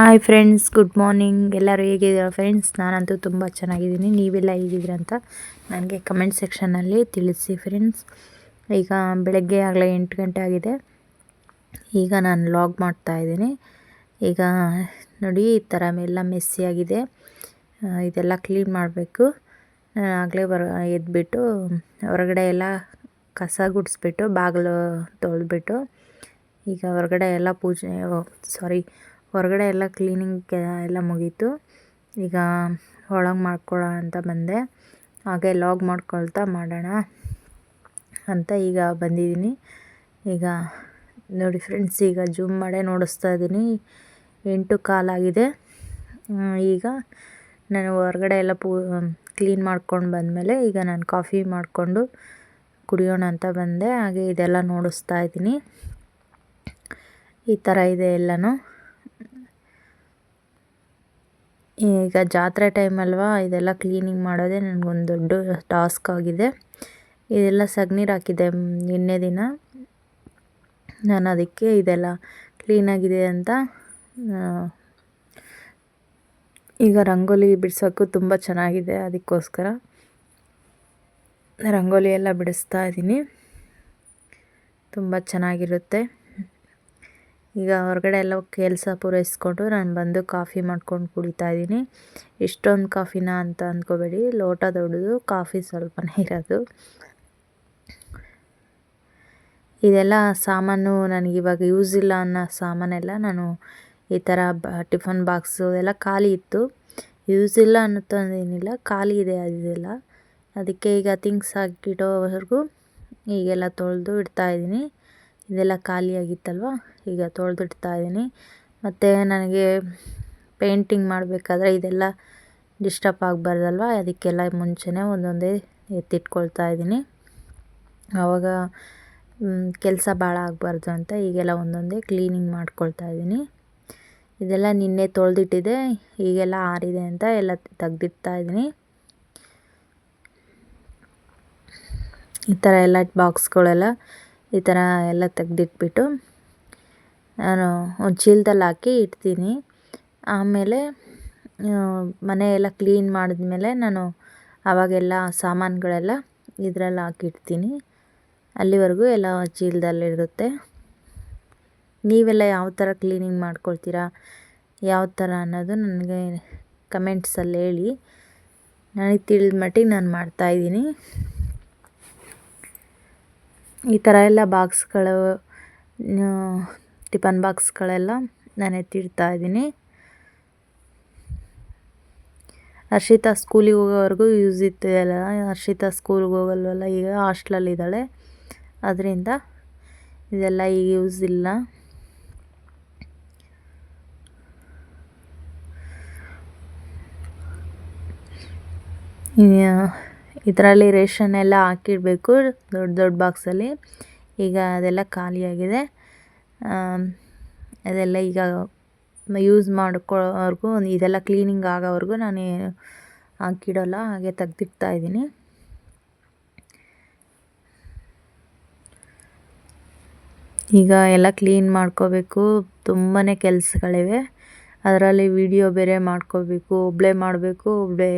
Hi friends good morning ಎಲ್ಲರೂ ಹೇಗಿದ್ದೀರಾ friends ನಾನಂತೂ ತುಂಬ ಚೆನ್ನಾಗಿದ್ದೀನಿ. ನೀವೆಲ್ಲ ಹೇಗಿದ್ದೀರ ಅಂತ ನನಗೆ ಕಮೆಂಟ್ ಸೆಕ್ಷನಲ್ಲಿ ತಿಳಿಸಿ ಫ್ರೆಂಡ್ಸ್ ಈಗ ಬೆಳಗ್ಗೆ ಆಗಲೇ ಎಂಟು ಗಂಟೆ ಆಗಿದೆ. ಈಗ ನಾನು ಲಾಗ್ ಮಾಡ್ತಾ ಇದ್ದೀನಿ. ಈಗ ನೋಡಿ, ಈ ಥರ ಎಲ್ಲ ಮೆಸ್ಸಿಯಾಗಿದೆ ಇದೆಲ್ಲ ಕ್ಲೀನ್ ಮಾಡಬೇಕು. ನಾನು ಆಗಲೇ ಬರ, ಎದ್ಬಿಟ್ಟು ಹೊರಗಡೆ ಎಲ್ಲ ಕಸ ಗುಡಿಸ್ಬಿಟ್ಟು, ಬಾಗಿಲು ತೊಳೆದ್ಬಿಟ್ಟು, ಈಗ ಹೊರಗಡೆ ಎಲ್ಲ ಪೂಜೆ ಸಾರಿ ಹೊರಗಡೆ ಎಲ್ಲ ಕ್ಲೀನಿಂಗ್ ಎಲ್ಲ ಮುಗೀತು. ಈಗ ಒಳಗೆ ಮಾಡ್ಕೊಳ್ಳೋ ಅಂತ ಬಂದೆ. ಹಾಗೆ ಲಾಗ್ ಮಾಡ್ಕೊಳ್ತಾ ಮಾಡೋಣ ಅಂತ ಈಗ ಬಂದಿದ್ದೀನಿ. ಈಗ ನೋಡಿ ಫ್ರೆಂಡ್ಸ್ ಈಗ ಜೂಮ್ ಮಾಡೇ ನೋಡಿಸ್ತಾ ಇದ್ದೀನಿ. ಎಂಟು ಕಾಲಾಗಿದೆ ಈಗ ನಾನು ಹೊರಗಡೆ ಎಲ್ಲ ಪೂ ಕ್ಲೀನ್ ಮಾಡ್ಕೊಂಡು ಬಂದಮೇಲೆ ಈಗ ನಾನು ಕಾಫಿ ಮಾಡಿಕೊಂಡು ಕುಡಿಯೋಣ ಅಂತ ಬಂದೆ. ಹಾಗೆ ಇದೆಲ್ಲ ನೋಡಿಸ್ತಾ ಇದ್ದೀನಿ. ಈ ಥರ ಇದೆ ಎಲ್ಲನೂ. ಈಗ ಜಾತ್ರೆ ಟೈಮ್ ಅಲ್ವಾ? ಇದೆಲ್ಲ ಕ್ಲೀನಿಂಗ್ ಮಾಡೋದೇ ನನಗೊಂದು ದೊಡ್ಡ ಟಾಸ್ಕ್ ಆಗಿದೆ. ಇದೆಲ್ಲ ಸಗ್ನೀರು ಹಾಕಿದೆ ನಿನ್ನೆ ದಿನ. ನಾನು ಅದಕ್ಕೆ ಇದೆಲ್ಲ ಕ್ಲೀನಾಗಿದೆ ಅಂತ ಈಗ ರಂಗೋಲಿ ಬಿಡ್ಸೋಕ್ಕೂ ತುಂಬ ಚೆನ್ನಾಗಿದೆ ಅದಕ್ಕೋಸ್ಕರ. ರಂಗೋಲಿ ಎಲ್ಲ ಬಿಡಿಸ್ತಾ ಇದ್ದೀನಿ ತುಂಬ ಚೆನ್ನಾಗಿರುತ್ತೆ. ಈಗ ಹೊರಗಡೆ ಎಲ್ಲ ಕೆಲಸ ಪೂರೈಸ್ಕೊಂಡು ನಾನು ಬಂದು ಕಾಫಿ ಮಾಡ್ಕೊಂಡು ಕುಡಿತಾ ಇದ್ದೀನಿ. ಇಷ್ಟೊಂದು ಕಾಫಿನ ಅಂತ ಅಂದ್ಕೋಬೇಡಿ ಲೋಟ ದೊಡ್ಡದು, ಕಾಫಿ ಸ್ವಲ್ಪನೇ ಇರೋದು. ಇದೆಲ್ಲ ಸಾಮಾನು ನನಗಿವಾಗ ಯೂಸ್ ಇಲ್ಲ ಅನ್ನೋ ಸಾಮಾನೆಲ್ಲ ನಾನು ಈ ಥರ ಟಿಫನ್ ಬಾಕ್ಸು ಎಲ್ಲ ಖಾಲಿ ಇತ್ತು. ಯೂಸ್ ಇಲ್ಲ ಅನ್ನೋದೇನಿಲ್ಲ ಖಾಲಿ ಇದೆ ಅದೆಲ್ಲ ಅದಕ್ಕೆ ಈಗ ಥಿಂಗ್ಸ್ ಹಾಕಿಡೋವರೆಗೂ ಈಗೆಲ್ಲ ತೊಳೆದು ಇಡ್ತಾಯಿದ್ದೀನಿ ಇದೆಲ್ಲ ಖಾಲಿಯಾಗಿತ್ತಲ್ವ? ಈಗ ತೊಳೆದಿಡ್ತಾ ಇದ್ದೀನಿ ಮತ್ತು ನನಗೆ ಪೇಂಟಿಂಗ್ ಮಾಡಬೇಕಾದ್ರೆ ಇದೆಲ್ಲ ಡಿಸ್ಟರ್ಬ್ ಆಗಬಾರ್ದಲ್ವ? ಅದಕ್ಕೆಲ್ಲ ಮುಂಚೆನೇ ಒಂದೊಂದೇ ಎತ್ತಿಟ್ಕೊಳ್ತಾ ಇದ್ದೀನಿ ಆವಾಗ ಕೆಲಸ ಭಾಳ ಆಗಬಾರ್ದು ಅಂತ ಈಗೆಲ್ಲ ಒಂದೊಂದೇ ಕ್ಲೀನಿಂಗ್ ಮಾಡ್ಕೊಳ್ತಾ ಇದ್ದೀನಿ ಇದೆಲ್ಲ ನಿನ್ನೆ ತೊಳೆದಿಟ್ಟಿದೆ, ಈಗೆಲ್ಲ ಆರಿದೆ ಅಂತ ಎಲ್ಲ ತೆಗ್ದಿಡ್ತಾ ಇದ್ದೀನಿ ಈ ಥರ ಎಲ್ಲ ಬಾಕ್ಸ್ಗಳೆಲ್ಲ ಈ ಥರ ಎಲ್ಲ ತೆಗೆದಿಟ್ಬಿಟ್ಟು ನಾನು ಒಂದು ಚೀಲದಲ್ಲಿ ಹಾಕಿ ಇಡ್ತೀನಿ. ಆಮೇಲೆ ಮನೆ ಎಲ್ಲ ಕ್ಲೀನ್ ಮಾಡಿದ್ಮೇಲೆ ನಾನು ಆವಾಗೆಲ್ಲ ಸಾಮಾನುಗಳೆಲ್ಲ ಇದ್ರಲ್ಲಿ ಹಾಕಿಡ್ತೀನಿ. ಅಲ್ಲಿವರೆಗೂ ಎಲ್ಲ ಚೀಲದಲ್ಲಿರುತ್ತೆ ನೀವೆಲ್ಲ ಯಾವ ಥರ ಕ್ಲೀನಿಂಗ್ ಮಾಡ್ಕೊಳ್ತೀರಾ, ಯಾವ ಥರ ಅನ್ನೋದು ನನಗೆ ಕಮೆಂಟ್ಸಲ್ಲಿ ಹೇಳಿ. ನನಗೆ ತಿಳಿದ ಮಟ್ಟಿಗೆ ನಾನು ಮಾಡ್ತಾಯಿದ್ದೀನಿ ಈ ಥರ ಎಲ್ಲ ಬಾಕ್ಸ್ಗಳು ಟಿಫನ್ ಬಾಕ್ಸ್ಗಳೆಲ್ಲ ನಾನು ಎತ್ತಿಡ್ತಾ ಇದ್ದೀನಿ. ಹರ್ಷಿತಾ ಸ್ಕೂಲಿಗೆ ಹೋಗೋವರೆಗೂ ಯೂಸ್ ಇತ್ತು ಎಲ್ಲ. ಹರ್ಷಿತಾ ಸ್ಕೂಲ್ಗೆ ಹೋಗಲ್ವಲ್ಲ, ಈಗ ಹಾಸ್ಟ್ಲಲ್ಲಿದ್ದಾಳೆ ಅದರಿಂದ ಇದೆಲ್ಲ ಈಗ ಯೂಸ್ ಇಲ್ಲ. ಇದರಲ್ಲಿ ರೇಷನ್ ಎಲ್ಲ ಹಾಕಿಡಬೇಕು ದೊಡ್ಡ ದೊಡ್ಡ ಬಾಕ್ಸಲ್ಲಿ. ಈಗ ಅದೆಲ್ಲ ಖಾಲಿಯಾಗಿದೆ. ಅದೆಲ್ಲ ಈಗ ಯೂಸ್ ಮಾಡಿಕೊಳ್ಳೋವರೆಗೂ ಇದೆಲ್ಲ ಕ್ಲೀನಿಂಗ್ ಆಗೋವರೆಗೂ ನಾನು ಹಾಕಿಡೋಲ್ಲ, ಹಾಗೆ ತೆಗ್ದಿಡ್ತಾ ಇದ್ದೀನಿ. ಈಗ ಎಲ್ಲ ಕ್ಲೀನ್ ಮಾಡ್ಕೋಬೇಕು. ತುಂಬಾ ಕೆಲಸಗಳಿವೆ. ಅದರಲ್ಲಿ ವಿಡಿಯೋ ಬೇರೆ ಮಾಡ್ಕೋಬೇಕು ಒಬ್ಬಳೇ ಮಾಡಬೇಕು ಒಬ್ಬಳೇ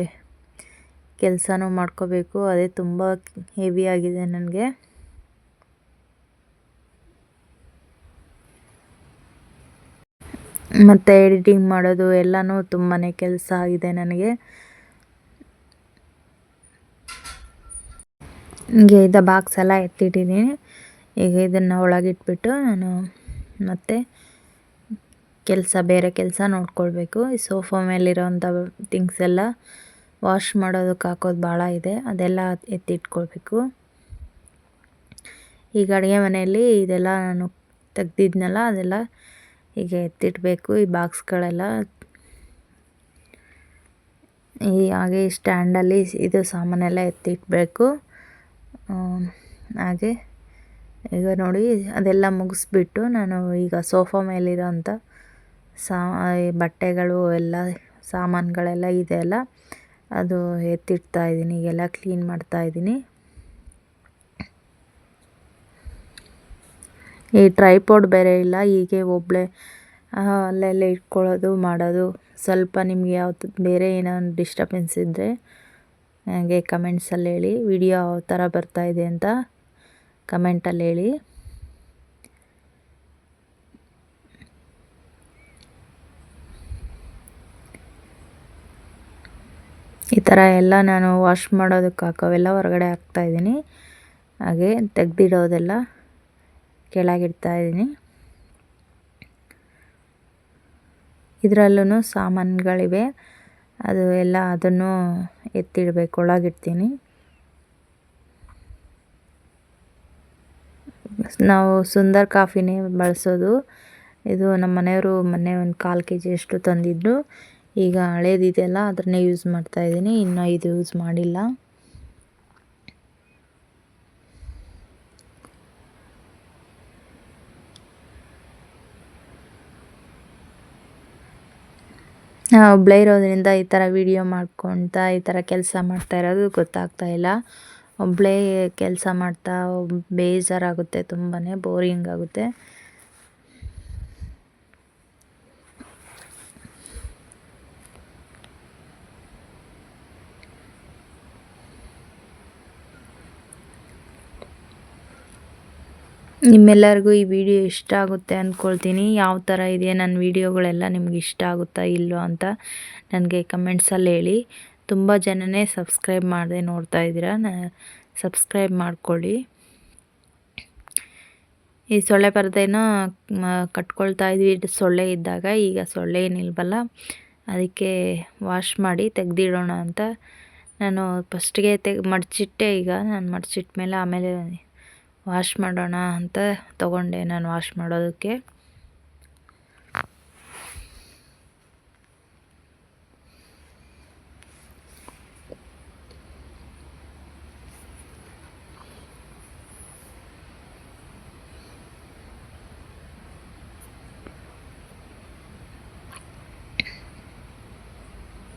ಕೆಲಸನೂ ಮಾಡ್ಕೋಬೇಕು. ಅದೇ ತುಂಬ ಹೆವಿ ಆಗಿದೆ ನನಗೆ. ಮತ್ತು ಎಡಿಟಿಂಗ್ ಮಾಡೋದು ಎಲ್ಲನೂ ತುಂಬಾ ಕೆಲಸ ಆಗಿದೆ ನನಗೆ. ಹೀಗೆ ಇದ್ದ ಬಾಕ್ಸ್ ಎಲ್ಲ ಎತ್ತಿಟ್ಟಿದ್ದೀನಿ ಈಗ ಇದನ್ನು ಒಳಗಿಟ್ಬಿಟ್ಟು ನಾನು ಮತ್ತೆ ಕೆಲಸ, ಬೇರೆ ಕೆಲಸ ನೋಡ್ಕೊಳ್ಬೇಕು. ಈ ಸೋಫಾ ಮೇಲಿರೋಂಥ ಥಿಂಗ್ಸ್ ಎಲ್ಲ ವಾಶ್ ಮಾಡೋದಕ್ಕೆ ಹಾಕೋದು ಭಾಳ ಇದೆ. ಅದೆಲ್ಲ ಎತ್ತಿಟ್ಕೊಳ್ಬೇಕು. ಈಗ ಅಡುಗೆ ಮನೆಯಲ್ಲಿ ಇದೆಲ್ಲ ನಾನು ತೆಗ್ದಿದ್ನಲ್ಲ, ಅದೆಲ್ಲ ಈಗ ಎತ್ತಿಡಬೇಕು ಈ ಬಾಕ್ಸ್ಗಳೆಲ್ಲ ಈ ಹಾಗೆ ಸ್ಟ್ಯಾಂಡಲ್ಲಿ ಇದು ಸಾಮಾನೆಲ್ಲ ಎತ್ತಿಟ್ಬೇಕು. ಹಾಗೆ ಈಗ ನೋಡಿ, ಅದೆಲ್ಲ ಮುಗಿಸ್ಬಿಟ್ಟು ನಾನು ಈಗ ಸೋಫಾ ಮೇಲಿರೋಂಥ ಸಾ ಬಟ್ಟೆಗಳು ಎಲ್ಲ ಸಾಮಾನುಗಳೆಲ್ಲ ಇದೆ ಅಲ್ಲ. ಅದು ಎತ್ತಿಡ್ತಾ ಇದ್ದೀನಿ ಎಲ್ಲ ಕ್ಲೀನ್ ಮಾಡ್ತಾ ಇದ್ದೀನಿ. ಈ ಟ್ರೈಪೋಡ್ ಬೇರೆ ಇಲ್ಲ, ಹೀಗೆ ಒಬ್ಬಳೇ ಅಲ್ಲೆಲ್ಲ ಇಟ್ಕೊಳ್ಳೋದು, ಮಾಡೋದು. ಸ್ವಲ್ಪ ನಿಮಗೆ ಯಾವ್ದು ಬೇರೆ ಏನೋ ಡಿಸ್ಟರ್ಬೆನ್ಸ್ ಇದ್ದರೆ ನನಗೆ ಕಮೆಂಟ್ಸಲ್ಲಿ ಹೇಳಿ ವಿಡಿಯೋ ಯಾವ ಥರ ಬರ್ತಾಯಿದೆ ಅಂತ ಕಮೆಂಟಲ್ಲಿ ಹೇಳಿ. ಈ ಥರ ಎಲ್ಲ ನಾನು ವಾಶ್ ಮಾಡೋದಕ್ಕೆ ಹಾಕೋವೆಲ್ಲ ಹೊರಗಡೆ ಹಾಕ್ತಾಯಿದ್ದೀನಿ ಹಾಗೆ ತೆಗೆದಿಡೋದೆಲ್ಲ ಕೆಳಗಿಡ್ತಾ ಇದ್ದೀನಿ. ಇದರಲ್ಲೂ ಸಾಮಾನುಗಳಿವೆ. ಅದು ಎಲ್ಲ ಅದನ್ನು ಎತ್ತಿಡಬೇಕು, ಒಳಗಿಡ್ತೀನಿ. ನಾವು ಸುಂದರ್ ಕಾಫಿನೇ ಬಳಸೋದು. ಇದು ನಮ್ಮ ಮನೆಯವರು ಮೊನ್ನೆ ಒಂದು ಕಾಲು ಕೆ ಜಿಯಷ್ಟು ತಂದಿದ್ದು. ಈಗ ಹಳೇದಿದೆಯಲ್ಲ ಅದನ್ನೇ ಯೂಸ್ ಮಾಡ್ತಾ ಇದ್ದೀನಿ. ಇನ್ನೂ ಇದು ಯೂಸ್ ಮಾಡಿಲ್ಲ. ಒಬ್ಬಳೇ ಇರೋದ್ರಿಂದ ಈ ಥರ ವಿಡಿಯೋ ಮಾಡ್ಕೊತಾ, ಈ ಥರ ಕೆಲಸ ಮಾಡ್ತಾ ಇರೋದು ಗೊತ್ತಾಗ್ತಾ ಇಲ್ಲ. ಒಬ್ಬಳೇ ಕೆಲಸ ಮಾಡ್ತಾ ಬೇಜಾರಾಗುತ್ತೆ ತುಂಬಾ ಬೋರಿಂಗ್ ಆಗುತ್ತೆ. ನಿಮ್ಮೆಲ್ಲರಿಗೂ ಈ ವಿಡಿಯೋ ಇಷ್ಟ ಆಗುತ್ತೆ ಅಂದ್ಕೊಳ್ತೀನಿ ಯಾವ ಥರ ಇದೆ ನನ್ನ ವೀಡಿಯೋಗಳೆಲ್ಲ ನಿಮ್ಗೆ ಇಷ್ಟ ಆಗುತ್ತಾ ಇಲ್ಲೋ ಅಂತ ನನಗೆ ಕಮೆಂಟ್ಸಲ್ಲಿ ಹೇಳಿ. ತುಂಬ ಜನನೇ ಸಬ್ಸ್ಕ್ರೈಬ್ ಮಾಡದೆ ನೋಡ್ತಾ ಇದ್ದೀರಾ, ನ ಸಬ್ಸ್ಕ್ರೈಬ್ ಮಾಡ್ಕೊಳ್ಳಿ. ಈ ಸೊಳ್ಳೆ ಪರದೆನ ಕಟ್ಕೊಳ್ತಾ ಇದ್ವಿ, ಸೊಳ್ಳೆ ಇದ್ದಾಗ, ಈಗ ಸೊಳ್ಳೆ ಏನಿಲ್ವಲ್ಲ, ಅದಕ್ಕೆ ವಾಶ್ ಮಾಡಿ ತೆಗೆದಿಡೋಣ ಅಂತ ನಾನು ಫಸ್ಟಿಗೆ ತೆಗ್ ಮಡಚಿಟ್ಟೆ ಈಗ, ನಾನು ಮಡಚಿಟ್ಟ ಮೇಲೆ ಆಮೇಲೆ ವಾಶ್ ಮಾಡೋಣ ಅಂತ ತಗೊಂಡೆ ನಾನು ವಾಶ್ ಮಾಡೋದಕ್ಕೆ.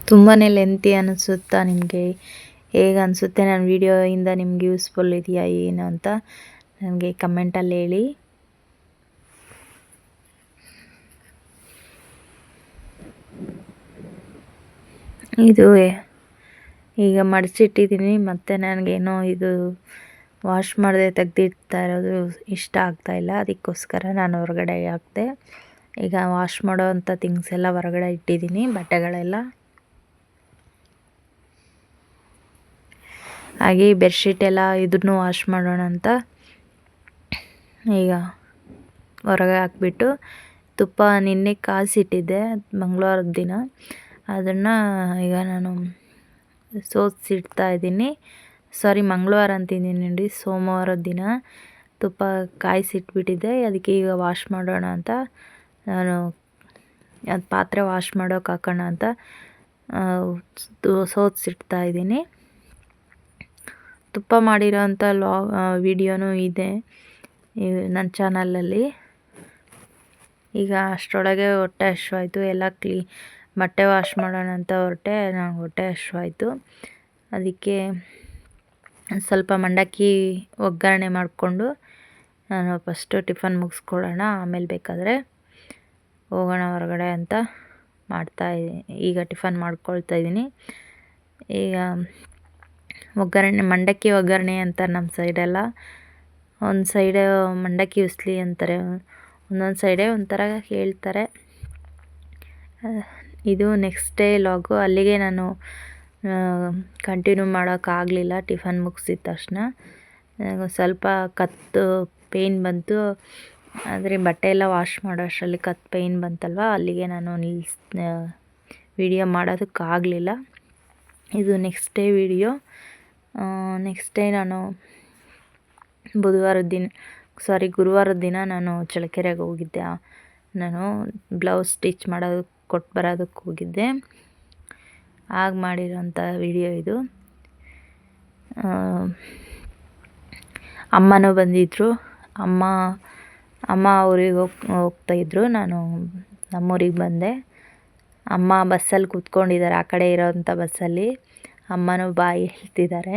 ತುಂಬಾ ಲೆಂತಿ ಅನಿಸುತ್ತಾ ನಿಮಗೆ? ಹೇಗೆ ಅನಿಸುತ್ತೆ? ನನ್ನ ವೀಡಿಯೋಯಿಂದ ನಿಮ್ಗೆ ಯೂಸ್ಫುಲ್ ಇದೆಯಾ, ಏನು ಅಂತ? ನನಗೆ ಕಮೆಂಟಲ್ಲಿ ಹೇಳಿ. ಇದು ಈಗ ಮಡಿಸಿಟ್ಟಿದ್ದೀನಿ ಮತ್ತು ನನಗೇನೋ ಇದು ವಾಶ್ ಮಾಡದೆ ತೆಗೆದಿಡ್ತಾ ಇರೋದು ಇಷ್ಟ ಆಗ್ತಾಯಿಲ್ಲ ಅದಕ್ಕೋಸ್ಕರ ನಾನು ಹೊರಗಡೆ ಹಾಕಿದೆ. ಈಗ ವಾಶ್ ಮಾಡೋ ಅಂಥ ಥಿಂಗ್ಸ್ ಎಲ್ಲ ಹೊರಗಡೆ ಇಟ್ಟಿದ್ದೀನಿ, ಬಟ್ಟೆಗಳೆಲ್ಲ. ಹಾಗೆ ಬೆಡ್ಶೀಟ್ ಎಲ್ಲ ಇದನ್ನು ವಾಶ್ ಮಾಡೋಣ ಅಂತ ಈಗ ಹೊರಗೆ ಹಾಕ್ಬಿಟ್ಟು ತುಪ್ಪ ನಿನ್ನೆ ಕಾಯಿಸಿಟ್ಟಿದ್ದೆ ಮಂಗಳವಾರದ ದಿನ. ಅದನ್ನು ಈಗ ನಾನು ಸೋಸಿಡ್ತಾ ಇದ್ದೀನಿ. ಸಾರಿ, ಮಂಗಳವಾರ ಅಂತಿದ್ದೀನಿ ನೋಡಿ ಸೋಮವಾರದ ದಿನ ತುಪ್ಪ ಕಾಯಿಸಿಟ್ಬಿಟ್ಟಿದ್ದೆ. ಅದಕ್ಕೆ ಈಗ ವಾಶ್ ಮಾಡೋಣ ಅಂತ, ನಾನು ಅದು ಪಾತ್ರೆ ವಾಶ್ ಮಾಡೋಕೆ ಹಾಕೋಣ ಅಂತ ಸೋಸಿಡ್ತಾ ಇದ್ದೀನಿ. ತುಪ್ಪ ಮಾಡಿರೋ ಅಂಥ ಲಾ ವಿಡಿಯೋನೂ ಇದೆ. ನನ್ನ ಚಾನಲಲ್ಲಿ. ಈಗ ಅಷ್ಟರೊಳಗೆ ಹೊಟ್ಟೆ ಹಶ್ವಾಯ್ತು ಎಲ್ಲ ಕ್ಲೀ, ಬಟ್ಟೆ ವಾಶ್ ಮಾಡೋಣ ಅಂತ ಹೊರಟೆ, ನಂಗೆ ಹೊಟ್ಟೆ ಹಶ್ವಾಯ್ತು ಅದಕ್ಕೆ ಸ್ವಲ್ಪ ಮಂಡಕ್ಕಿ ಒಗ್ಗರಣೆ ಮಾಡಿಕೊಂಡು ನಾನು ಫಸ್ಟು ಟಿಫನ್ ಮುಗಿಸ್ಕೊಳ್ಳೋಣ, ಆಮೇಲೆ ಬೇಕಾದರೆ ಹೋಗೋಣ ಹೊರಗಡೆ ಅಂತ ಮಾಡ್ತಾ ಈಗ ಟಿಫನ್ ಮಾಡ್ಕೊಳ್ತಾ ಇದ್ದೀನಿ. ಈಗ ಒಗ್ಗರಣೆ, ಮಂಡಕ್ಕಿ ಒಗ್ಗರಣೆ ಅಂತ ನಮ್ಮ ಸೈಡೆಲ್ಲ ಒಂದು ಸೈಡ್ ಮಂಡಕ್ಕಿ ಉಸ್ಲಿ ಅಂತಾರೆ. ಒಂದೊಂದು ಸೈಡೆ ಒಂಥರ ಹೇಳ್ತಾರೆ. ಇದು ನೆಕ್ಸ್ಟ್ ಡೇ ಲಾಗು ಅಲ್ಲಿಗೆ ನಾನು ಕಂಟಿನ್ಯೂ ಮಾಡೋಕ್ಕಾಗಲಿಲ್ಲ. ಟಿಫನ್ ಮುಗಿಸಿದ ತಕ್ಷಣ. ಸ್ವಲ್ಪ ಕತ್ತು ಪೇಯ್ನ್ ಬಂತು. ಆದರೆ ಬಟ್ಟೆ ಎಲ್ಲ ವಾಶ್ ಮಾಡೋ ಅಷ್ಟರಲ್ಲಿ ಕತ್ತು ಪೇಯ್ನ್ ಬಂತಲ್ವ? ಅಲ್ಲಿಗೆ ನಾನು ನಿಲ್ಸ್ ವಿಡಿಯೋ ಮಾಡೋದಕ್ಕಾಗಲಿಲ್ಲ. ಇದು next day video next day ನಾನು ಬುಧವಾರದ ದಿನ ಸಾರಿ ಗುರುವಾರದ ದಿನ ನಾನು ಚಳ್ಳಕೆರೆಗೆ ಹೋಗಿದ್ದೆ. ನಾನು ಬ್ಲೌಸ್ ಸ್ಟಿಚ್ ಮಾಡೋದು ಕೊಟ್ಟು ಬರೋದಕ್ಕೆ ಹೋಗಿದ್ದೆ. ಆಗ ಮಾಡಿರೋಂಥ ವಿಡಿಯೋ ಇದು. ಅಮ್ಮನೂ ಬಂದಿದ್ದರು ಅಮ್ಮ ಅಮ್ಮ ಅವ್ರಿಗೆ ಹೋಗ್ ಹೋಗ್ತಾಯಿದ್ರು ನಾನು ನಮ್ಮೂರಿಗೆ ಬಂದೆ. ಅಮ್ಮ ಬಸ್ಸಲ್ಲಿ ಕೂತ್ಕೊಂಡಿದ್ದಾರೆ, ಆ ಕಡೆ ಇರೋವಂಥ ಬಸ್ಸಲ್ಲಿ. ಅಮ್ಮನೂ ಬಾಯಿ ಹೇಳ್ತಿದ್ದಾರೆ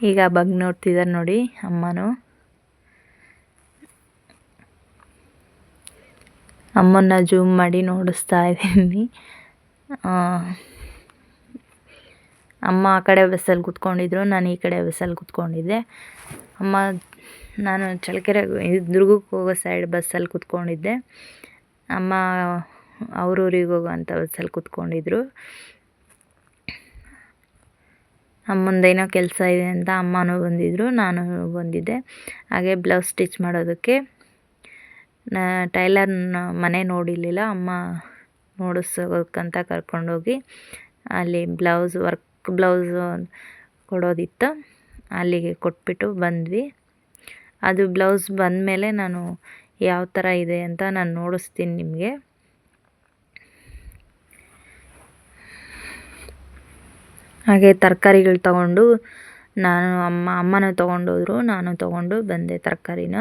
ಈಗ ಬಗ್ ನೋಡ್ತಿದ್ದಾರೆ ನೋಡಿ ಅಮ್ಮನೂ. ಅಮ್ಮನ್ನ ಜೂಮ್ ಮಾಡಿ ನೋಡಿಸ್ತಾ ಇದ್ದೀನಿ. ಅಮ್ಮ ಆ ಕಡೆ ಬಸ್ಸಲ್ಲಿ ಕೂತ್ಕೊಂಡಿದ್ರು, ನಾನು ಈ ಕಡೆ ಬಸ್ಸಲ್ಲಿ ಕೂತ್ಕೊಂಡಿದ್ದೆ. ಅಮ್ಮ, ನಾನು ಚಳ್ಳಕೆರೆ ದುರ್ಗಕ್ಕೆ ಹೋಗೋ ಸೈಡ್ ಬಸ್ಸಲ್ಲಿ ಕೂತ್ಕೊಂಡಿದ್ದೆ. ಅಮ್ಮ ಅವ್ರ ಹೋಗೋ ಅಂಥ ಬಸ್ಸಲ್ಲಿ ಕೂತ್ಕೊಂಡಿದ್ರು. ಅಮ್ಮಂದೇನೋ ಕೆಲಸ ಇದೆ ಅಂತ ಅಮ್ಮನೂ ಬಂದಿದ್ದರು ನಾನು ಬಂದಿದ್ದೆ. ಹಾಗೆ ಬ್ಲೌಸ್ ಸ್ಟಿಚ್ ಮಾಡೋದಕ್ಕೆ, ನಾ ಟೈಲರ್ನ ಮನೆ ನೋಡಿರಲಿಲ್ಲ. ಅಮ್ಮ ನೋಡಿಸೋದಕ್ಕಂತ ಕರ್ಕೊಂಡೋಗಿ ಅಲ್ಲಿ ಬ್ಲೌಸ್ ವರ್ಕ್, ಬ್ಲೌಸ್ ಕೊಡೋದಿತ್ತು. ಅಲ್ಲಿಗೆ ಕೊಟ್ಬಿಟ್ಟು ಬಂದ್ವಿ. ಅದು ಬ್ಲೌಸ್ ಬಂದಮೇಲೆ ನಾನು ಯಾವ ಥರ ಇದೆ ಅಂತ ನಾನು ನೋಡಿಸ್ತೀನಿ ನಿಮಗೆ. ಹಾಗೆ ತರಕಾರಿಗಳು ತಗೊಂಡು ನಾನು ಅಮ್ಮ, ಅಮ್ಮನೂ ತೊಗೊಂಡೋದ್ರು, ನಾನು ತೊಗೊಂಡು ಬಂದೆ ತರಕಾರಿನ.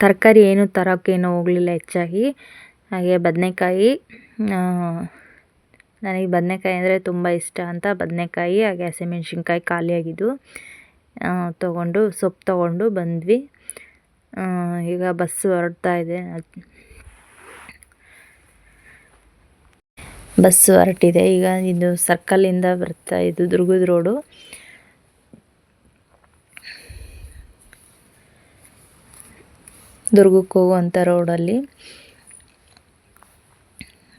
ತರಕಾರಿ ಏನು ತರೋಕ್ಕೇನು ಹೋಗಲಿಲ್ಲ ಹೆಚ್ಚಾಗಿ. ಹಾಗೆ ಬದನೆಕಾಯಿ ನನಗೆ ಬದನೆಕಾಯಿ ಅಂದರೆ ತುಂಬ ಇಷ್ಟ ಅಂತ ಬದನೆಕಾಯಿ, ಹಾಗೆ ಹಸಿಮೆಣ್ಸಿನ್ಕಾಯಿ ಖಾಲಿಯಾಗಿದ್ದು ತೊಗೊಂಡು ಸೊಪ್ಪು ತೊಗೊಂಡು ಬಂದ್ವಿ. ಈಗ ಬಸ್ ಹೊರಡ್ತಾ ಇದೆ. ಬಸ್ಸು ಹೊರಟಿದೆ. ಈಗ ಇದು ಸರ್ಕಲಿಂದ ಬರ್ತಾ ಇದು ದುರ್ಗದ ರೋಡು ದುರ್ಗಕ್ಕೆ ಹೋಗುವಂಥ ರೋಡಲ್ಲಿ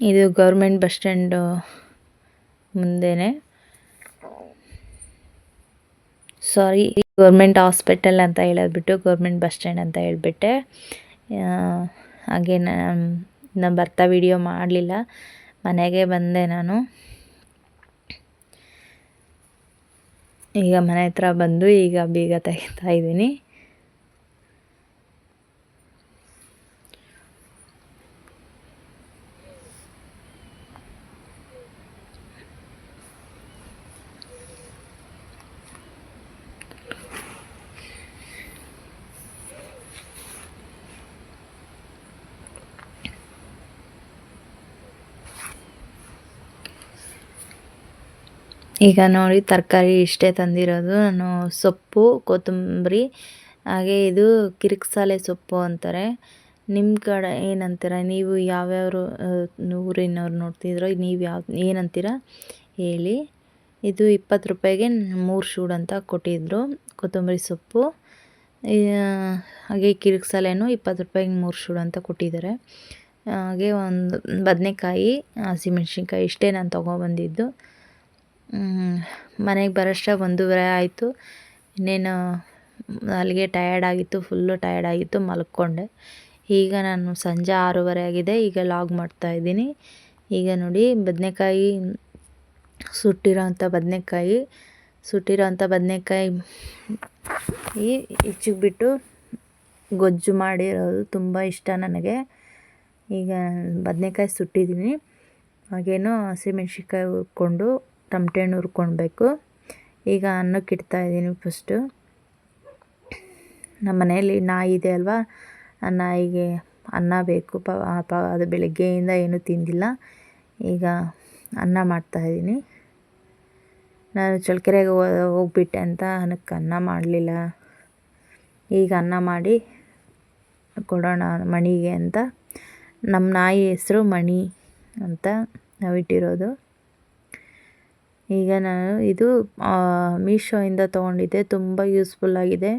ಇದು ಗೌರ್ಮೆಂಟ್ ಬಸ್ ಸ್ಟ್ಯಾಂಡು ಮುಂದೆನೆ. ಸಾರಿ ಗೌರ್ಮೆಂಟ್ ಹಾಸ್ಪಿಟಲ್ ಅಂತ ಹೇಳೋದ್ಬಿಟ್ಟು ಗೌರ್ಮೆಂಟ್ ಬಸ್ ಸ್ಟ್ಯಾಂಡ್ ಅಂತ ಹೇಳಿಬಿಟ್ಟೆ. ಹಾಗೆ ನಾನು ಬರ್ತಾ ವಿಡಿಯೋ ಮಾಡಲಿಲ್ಲ. ಮನೆಗೆ ಬಂದೆ ನಾನು. ಈಗ ಮನೆ ಹತ್ರ ಬಂದು ಈಗ ಬೀಗ ತೆಗಿತಾ ಇದ್ದೀನಿ. ಈಗ ನೋಡಿ ತರಕಾರಿ ಇಷ್ಟೇ ತಂದಿರೋದು. ನಾನು ಸೊಪ್ಪು, ಕೊತ್ತಂಬರಿ, ಹಾಗೆ ಇದು ಕಿರಿಕ್ಸಾಲೆ ಸೊಪ್ಪು ಅಂತಾರೆ. ನಿಮ್ಮ ಕಡೆ ಏನಂತೀರ? ನೀವು ಯಾವ್ಯಾವ ಊರಿನವ್ರು ನೋಡ್ತಿದ್ರೋ, ನೀವು ಯಾವ, ಏನಂತೀರ? ಹೇಳಿ. ಇದು ಇಪ್ಪತ್ತು ರೂಪಾಯಿಗೆ ಮೂರು ಶೂಡ್ ಅಂತ ಕೊಟ್ಟಿದ್ದರು ಕೊತ್ತಂಬರಿ ಸೊಪ್ಪು ಹಾಗೆ ಕಿರಿಕ್ಸಾಲೆನೂ ಇಪ್ಪತ್ತು ರೂಪಾಯಿಗೆ ಮೂರು ಶೂಡ್ ಅಂತ ಕೊಟ್ಟಿದ್ದಾರೆ. ಹಾಗೆ ಒಂದು ಬದನೆಕಾಯಿ, ಹಸಿಮೆಣ್ಸಿನ್ಕಾಯಿ ಇಷ್ಟೇ ನಾನು ತೊಗೊಬಂದಿದ್ದು ಮನೆಗೆ ಬರೋಷ್ಟ್ರಾಗ ಒಂದೂವರೆ ಆಯಿತು. ಇನ್ನೇನು, ಅಲ್ಲಿಗೆ ಟಯರ್ಡ್ ಆಗಿತ್ತು ಫುಲ್ಲು ಟಯರ್ಡ್ ಆಗಿತ್ತು, ಮಲ್ಕೊಂಡೆ. ಈಗ ನಾನು ಸಂಜೆ ಆರೂವರೆ ಆಗಿದೆ, ಈಗ ಲಾಗ್ ಮಾಡ್ತಾಯಿದ್ದೀನಿ ಈಗ ನೋಡಿ, ಬದನೆಕಾಯಿ ಸುಟ್ಟಿರೋ ಅಂಥ ಬದನೆಕಾಯಿ ಸುಟ್ಟಿರೋ ಅಂಥ ಬದನೆಕಾಯಿ ಬಿಟ್ಟು ಗೊಜ್ಜು ಮಾಡಿರೋದು ತುಂಬ ಇಷ್ಟ ನನಗೆ. ಈಗ ಬದನೆಕಾಯಿ ಸುಟ್ಟಿದ್ದೀನಿ. ಹಾಗೇನೋ ಹಸಿಮೆಣ್ಸಿನ್ಕಾಯಿ ಹುರ್ಕೊಂಡು ಟಮಟೆ ಹಣ್ಣು ಹುರ್ಕೊಳ್ಬೇಕು ಈಗ ಅನ್ನಕ್ಕೆ ಇಡ್ತಾ ಇದ್ದೀನಿ ಫಸ್ಟು ನಮ್ಮ ಮನೆಯಲ್ಲಿ ನಾಯಿ ಇದೆ ಅಲ್ವಾ? ಆ ನಾಯಿಗೆ ಅನ್ನ ಬೇಕು. ಪ ಅದು ಬೆಳಗ್ಗೆಯಿಂದ ಏನೂ ತಿಂದಿಲ್ಲ. ಈಗ ಅನ್ನ ಮಾಡ್ತಾಯಿದ್ದೀನಿ ನಾನು ಚಳ್ಕೆರೆಗೆ ಹೋಗ್ಬಿಟ್ಟೆ ಅಂತ ಅನ್ನಕ್ಕೆ ಅನ್ನ ಮಾಡಲಿಲ್ಲ. ಈಗ ಅನ್ನ ಮಾಡಿ ಕೊಡೋಣ ಮಣಿಗೆ ಅಂತ. ನಮ್ಮ ನಾಯಿ ಹೆಸರು ಮಣಿ ಅಂತ ನಾವಿಟ್ಟಿರೋದು. ಈಗ ನಾನು ಇದು ಮೀಶೋಯಿಂದ ತೊಗೊಂಡಿದ್ದೆ. ತುಂಬ ಯೂಸ್ಫುಲ್ ಆಗಿದೆ.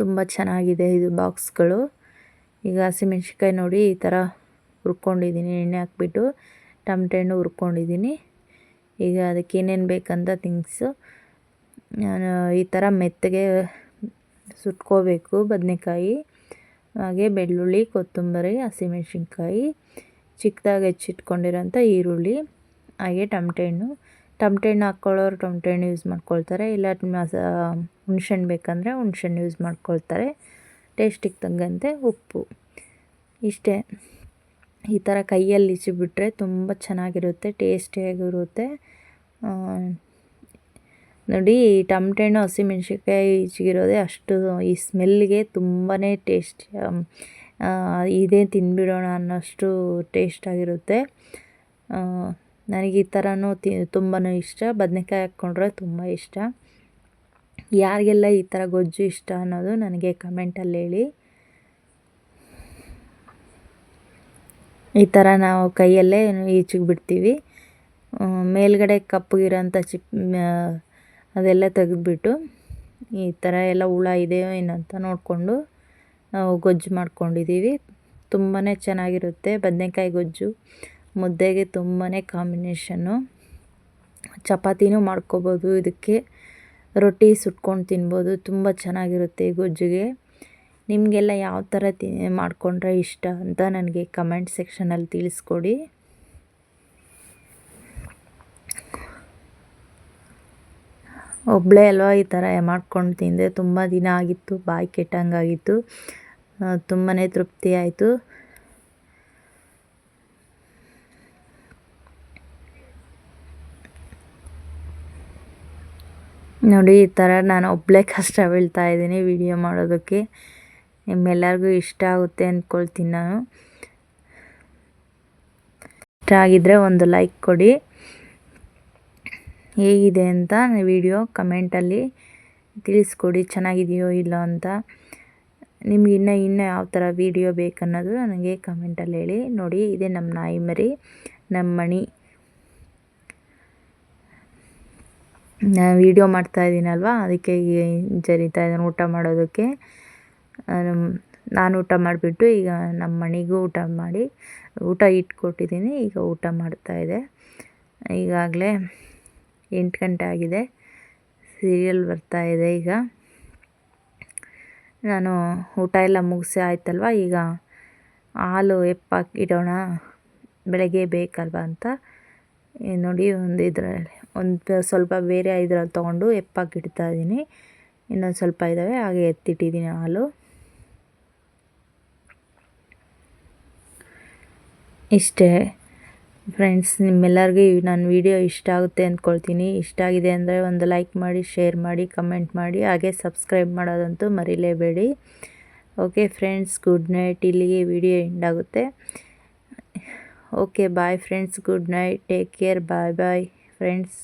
ತುಂಬ ಚೆನ್ನಾಗಿದೆ ಇದು ಬಾಕ್ಸ್ಗಳು. ಈಗ ಹಸಿಮೆಣ್ಸಿಕಾಯಿ ನೋಡಿ ಈ ಥರ ಹುರ್ಕೊಂಡಿದ್ದೀನಿ, ಎಣ್ಣೆ ಹಾಕ್ಬಿಟ್ಟು ಟಮಟೆ ಹಣ್ಣು ಹುರ್ಕೊಂಡಿದ್ದೀನಿ. ಈಗ ಅದಕ್ಕೆ ಏನೇನು ಬೇಕಂತ ಥಿಂಗ್ಸು ನಾನು ಈ ಥರ ಮೆತ್ತಗೆ ಸುಟ್ಕೋಬೇಕು ಬದನೆಕಾಯಿ, ಹಾಗೆ ಬೆಳ್ಳುಳ್ಳಿ, ಕೊತ್ತಂಬರಿ, ಹಸಿಮೆಣ್ಸಿನ್ಕಾಯಿ ಚಿಕ್ಕದಾಗಿ ಹೆಚ್ಚಿಟ್ಕೊಂಡಿರೋಂಥ ಈರುಳ್ಳಿ. ಹಾಗೆ ಟಮಟೆ ಹಣ್ಣು ಟಮಟೆ ಹಣ್ಣು ಹಾಕ್ಕೊಳ್ಳೋರು ಟಮಟೆ ಹಣ್ಣು ಯೂಸ್ ಮಾಡ್ಕೊಳ್ತಾರೆ. ಇಲ್ಲ ಮಸ ಹುಣ್ಸೆಹಣ್ಣು ಬೇಕಂದರೆ ಹುಣ್ಸೆಹಣ್ಣು ಯೂಸ್ ಮಾಡ್ಕೊಳ್ತಾರೆ. ಟೇಸ್ಟಿಗೆ ತಗ್ಗಂತೆ ಉಪ್ಪು. ಇಷ್ಟೇ. ಈ ಥರ ಕೈಯಲ್ಲಿ ಇಚ್ಚಿಬಿಟ್ರೆ ತುಂಬ ಚೆನ್ನಾಗಿರುತ್ತೆ, ಟೇಸ್ಟಿಯಾಗಿರುತ್ತೆ. ನೋಡಿ ಟಮಟೆ ಹಣ್ಣು ಹಸಿಮೆಣ್ಸಿನ್ಕಾಯಿ ಈಚಿಗಿರೋದೇ ಅಷ್ಟು ಈ ಸ್ಮೆಲ್ಗೆ ತುಂಬಾ ಟೇಸ್ಟ್ ಇದೇ ತಿಂದುಬಿಡೋಣ ಅನ್ನೋಷ್ಟು ಟೇಸ್ಟಾಗಿರುತ್ತೆ. ನನಗೆ ಈ ಥರನೂ ತಿ ತುಂಬಾ ಇಷ್ಟ. ಬದನೆಕಾಯಿ ಹಾಕ್ಕೊಂಡ್ರೆ ತುಂಬ ಇಷ್ಟ. ಯಾರಿಗೆಲ್ಲ ಈ ಥರ ಗೊಜ್ಜು ಇಷ್ಟ ಅನ್ನೋದು ನನಗೆ ಕಮೆಂಟಲ್ಲಿ ಹೇಳಿ. ಈ ಥರ ನಾವು ಕೈಯಲ್ಲೇ ಈಚಿಗೆ ಬಿಡ್ತೀವಿ. ಮೇಲ್ಗಡೆ ಕಪ್ಪಗಿರೋಂಥ ಚಿಪ್ ಅದೆಲ್ಲ ತೆಗೆದುಬಿಟ್ಟು ಈ ಥರ ಎಲ್ಲ ಹುಳ ಇದೆಯೋ ಏನಂತ ನೋಡಿಕೊಂಡು ನಾವು ಗೊಜ್ಜು ಮಾಡ್ಕೊಂಡಿದ್ದೀವಿ. ತುಂಬಾ ಚೆನ್ನಾಗಿರುತ್ತೆ ಬದನೇಕಾಯಿ ಗೊಜ್ಜು. ಮುದ್ದೆಗೆ ತುಂಬಾ ಕಾಂಬಿನೇಷನ್ನು. ಚಪಾತಿನೂ ಮಾಡ್ಕೋಬೋದು, ಇದಕ್ಕೆ ರೊಟ್ಟಿ ಸುಟ್ಕೊಂಡು ತಿನ್ಬೋದು, ತುಂಬ ಚೆನ್ನಾಗಿರುತ್ತೆ ಗೊಜ್ಜಿಗೆ. ನಿಮಗೆಲ್ಲ ಯಾವ ಥರ ತಿ, ಮಾಡಿಕೊಂಡ್ರೆ ಇಷ್ಟ ಅಂತ ನನಗೆ ಕಮೆಂಟ್ ಸೆಕ್ಷನಲ್ಲಿ ತಿಳಿಸ್ಕೊಡಿ. ಒಬ್ಬಳೇ ಅಲ್ವಾ ಈ ಥರ ಮಾಡ್ಕೊಂಡು ತಿಂದೆ, ತುಂಬ ದಿನ ಆಗಿತ್ತು, ಬಾಯಿ ಕೆಟ್ಟಂಗಾಗಿತ್ತು ತುಂಬಾ ತೃಪ್ತಿ ಆಯಿತು. ನೋಡಿ, ಈ ಥರ ನಾನು ಒಬ್ಬಳೇ ಕಷ್ಟ ಬೀಳ್ತಾ ಇದ್ದೀನಿ ವಿಡಿಯೋ ಮಾಡೋದಕ್ಕೆ. ನಿಮ್ಮೆಲ್ಲರಿಗೂ ಇಷ್ಟ ಆಗುತ್ತೆ ಅಂದ್ಕೊಳ್ತೀನಿ ನಾನು. ಇಷ್ಟ ಆಗಿದ್ದರೆ ಒಂದು ಲೈಕ್ ಕೊಡಿ. ಹೇಗಿದೆ ಅಂತ ವಿಡಿಯೋ ಕಮೆಂಟಲ್ಲಿ ತಿಳಿಸ್ಕೊಡಿ, ಚೆನ್ನಾಗಿದೆಯೋ ಇಲ್ಲ ಅಂತ. ನಿಮ್ಗೆ ಇನ್ನೂ ಇನ್ನೂ ಯಾವ ಥರ ವೀಡಿಯೋ ಬೇಕನ್ನೋದು ನನಗೆ ಕಮೆಂಟಲ್ಲಿ ಹೇಳಿ. ನೋಡಿ, ಇದೇ ನಮ್ಮ ನಾಯಿ ಮರಿ, ನಮ್ಮ ಮಣಿ ನಾನು ವೀಡಿಯೋ ಮಾಡ್ತಾ ಇದ್ದೀನಲ್ವ ಅದಕ್ಕೆ ಜರಿತಾ ಇದ್ದಾನೆ ಊಟ ಮಾಡೋದಕ್ಕೆ. ನಾನು ಊಟ ಮಾಡಿಬಿಟ್ಟು ಈಗ ನಮ್ಮ ಮನೆಗೂ ಊಟ ಮಾಡಿ, ಊಟ ಇಟ್ಕೊಟ್ಟಿದ್ದೀನಿ, ಈಗ ಊಟ ಮಾಡ್ತಾಯಿದೆ ಈಗಾಗಲೇ ಎಂಟು ಗಂಟೆ ಆಗಿದೆ. ಸೀರಿಯಲ್ ಬರ್ತಾ ಇದೆ ಈಗ. ನಾನು ಊಟ ಎಲ್ಲ ಮುಗಿಸಿ ಆಯ್ತಲ್ವ? ಈಗ ಹಾಲು ಎಪ್ಪಾಕಿ ಇಡೋಣ, ಬೆಳಗ್ಗೆ ಬೇಕಲ್ವ ಅಂತ. ನೋಡಿ, ಒಂದು ಇದರಲ್ಲಿ, ಒಂದು ಸ್ವಲ್ಪ ಬೇರೆ ಇದ್ರಲ್ಲಿ ತೊಗೊಂಡು ಎಪ್ಪಾಕಿಡ್ತಾ ಇದ್ದೀನಿ. ಇನ್ನೊಂದು ಸ್ವಲ್ಪ ಇದ್ದಾವೆ, ಹಾಗೆ ಎತ್ತಿಟ್ಟಿದ್ದೀನಿ ಹಾಲು. ಇಷ್ಟೇ. ಫ್ರೆಂಡ್ಸ್, ನಿಮ್ಮೆಲ್ಲರಿಗೂ ನನ್ನ ವಿಡಿಯೋ ಇಷ್ಟ ಆಗುತ್ತೆ ಅಂದ್ಕೊಳ್ತೀನಿ. ಇಷ್ಟ ಆಗಿದೆ ಅಂದರೆ ಒಂದು ಲೈಕ್ ಮಾಡಿ, ಶೇರ್ ಮಾಡಿ, ಕಮೆಂಟ್ ಮಾಡಿ, ಹಾಗೆ ಸಬ್ಸ್ಕ್ರೈಬ್ ಮಾಡೋದಂತೂ ಮರಿಲೇಬೇಡಿ. Okay, friends, good night. ಇಲ್ಲಿಗೆ ವಿಡಿಯೋ ಎಂಡ್ ಆಗುತ್ತೆ. Okay bye friends good night take care bye bye friends